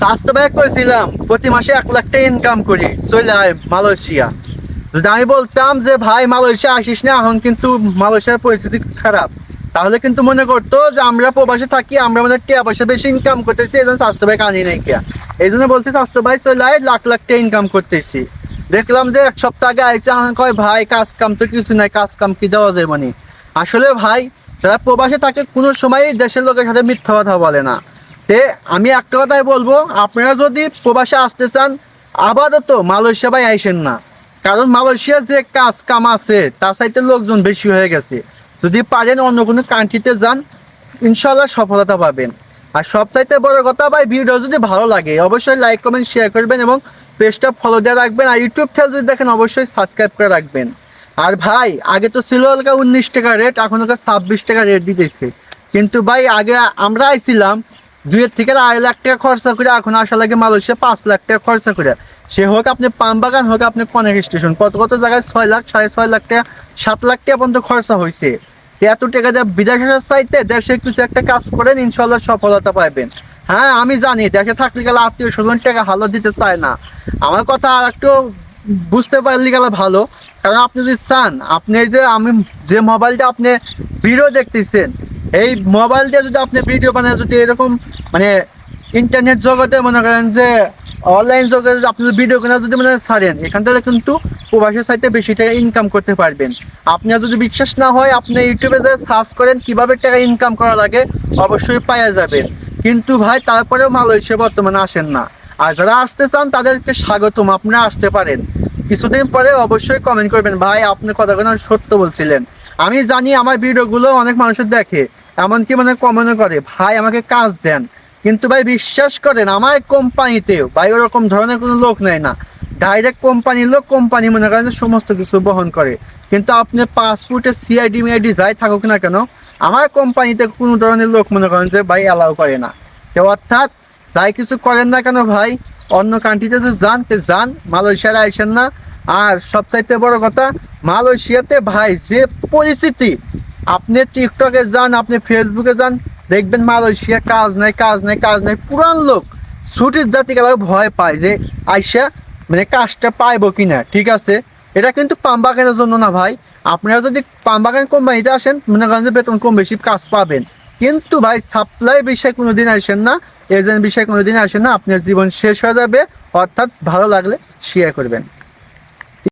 স্বাস্থ্য ব্যয় করেছিলাম প্রতি মাসে এক লাখ টাকা ইনকাম করি চলে আয় মালয়েশিয়া। যদি আমি বলতাম যে, ভাই, মালয়েশিয়া আসিস না, এখন কিন্তু মালয়েশিয়ার পরিস্থিতি খারাপ। তাহলে কিন্তু মনে করতো যে, আমরা প্রবাসে থাকি, আমরা মানে টাকা পয়সা বেশি ইনকাম করতেছি, এই জন্য স্বাস্থ্য ভাই কানি নাই কিয়া। এই জন্য বলছি স্বাস্থ্য ভাই চলে আয়, লাখ লাখ টাকা ইনকাম করতেছি। দেখলাম যে, এক সপ্তাহ আগে আইসে এখন কয়, ভাই, কাজ কাম তো কিছু নাই, কাজ কাম কি দেওয়া যায় মানে? আসলে ভাই, যারা প্রবাসে থাকে, কোনো সময় দেশের লোকের সাথে মিথ্যা কথা বলে না। তে আমি একটা কথাই বলব, আপনারা যদি প্রবাসে আসতে চান, আপাতত মালয়েশিয়া ভাই আইসেন না। কারণ মালয়েশিয়া যে কাজ কাম আছে, তার সাইডে লোকজন বেশি হয়ে গেছে। যদি পারেন অন্য কোনো কান্ট্রিতে যান ইনশাল্লাহ সফলতা পাবেন। আর সবচাইতে বড় কথা ভাই ভিডিও যদি ভালো লাগে, অবশ্যই লাইক কমেন্ট শেয়ার করবেন এবং পেজটা ফলো দিয়ে রাখবেন। আর ইউটিউব চ্যানেল যদি দেখেন, অবশ্যই সাবস্ক্রাইব করে রাখবেন। আর ভাই, আগে তো ছিল হালকা উনিশ টাকা রেট এখন ওকে ছাব্বিশ টাকা রেট দিতেছে। কিন্তু ভাই, আগে আমরা আইছিলাম দুইয়ের থেকে আড়াই লাখ টাকা খরচা করে এখন আসা লাগে মালয়েশিয়া পাঁচ লাখ টাকা খরচা করে। সে হোক আপনি পাম বাগান, হোক আপনি কনেক স্টেশন, কত কত জায়গায় ছয় লাখ, সাড়ে ছয় লাখ টাকা, সাত লাখ টাকা পর্যন্ত খরচা হয়েছে। এত টাকা যা বিদেশ চাইতে দেশে কিছু একটা কাজ করেন ইনশাল্লাহ সফলতা পাবেন হ্যাঁ আমি জানি দেশে থাকলে গেলে আত্মীয় স্বজন টাকা ভালো দিতে চায় না। আমার কথা আর একটু বুঝতে পারলে গেলে ভালো। কারণ আপনি যদি চান, আপনি যে আমি যে মোবাইলটা আপনি ভিডিও দেখতেছেন এই মোবাইল দিয়ে যদি আপনি ভিডিও বানায়, যদি এরকম মানে ইন্টারনেট জগতে মনে করেন যে অনলাইন জগতে আপনি ভিডিও কেনা, যদি মনে ছাড়েন, এখান থেকে কিন্তু প্রবাসের সাইতে বেশি টাকা ইনকাম করতে পারবেন। আপনার যদি বিশ্বাস না হয়, আপনি ইউটিউবে যে সার্চ করেন, কীভাবে টাকা ইনকাম করা লাগে, অবশ্যই পাওয়া যাবেন কিন্তু ভাই, তারপরেও মালয়েশিয়া বর্তমানে আসেন না। আর যারা আসতে চান, তাদেরকে স্বাগতম আপনারা আসতে পারেন। কিছুদিন পরে অবশ্যই কমেন্ট করবেন, ভাই, আপনি কথাগুলো সত্য বলছিলেন। আমি জানি আমার ভিডিওগুলো অনেক মানুষের দেখে। এমনকি মানে কমেন্টও করে, ভাই, আমাকে কাজ দেন। কিন্তু ভাই বিশ্বাস করেন, আমার কোম্পানিতেও ভাই ওরকম ধরনের কোনো লোক নেয় না। ডাইরেক্ট কোম্পানির লোক, কোম্পানি মনে করেন সমস্ত কিছু বহন করে। কিন্তু আপনি পাসপোর্টে সিআইডি মিআইডি যাই থাকুক না কেন, আমার কোম্পানিতে কোনো ধরনের লোক মনে করেন যে ভাই অ্যালাউ করে না। তো অর্থাৎ যাই কিছু করেন না কেন ভাই, অন্য কান্ট্রিতে যদি যান, তে যান, মালয়েশিয়ায় আইসেন না। আর সবচাইতে বড় কথা, মালয়েশিয়াতে ভাই যে পরিস্থিতি আপনি টিকটকে যান, আপনি ফেসবুকে যান, দেখবেন মালয়েশিয়া কাজ নাই কাজ নাই কাজ নাই, পুরান লোক ছুটির জাতি গেলে ভয় পায় যে আইসা মানে কাজটা পাইবো কিনা, ঠিক আছে? এটা কিন্তু পাম বাগানের জন্য না ভাই। আপনারা যদি পাম বাগান কোম্পানিতে আসেন, মনে করেন যে বেতন কম বেশি কাজ পাবেন। কিন্তু ভাই সাপ্লাই বিষয়ে কোনোদিন আসেন না এজেন্ট বিষয়ে কোনোদিন আসেন না, আপনার জীবন শেষ হয়ে যাবে, অর্থাৎ ভালো লাগলে শেয়ার করবেন।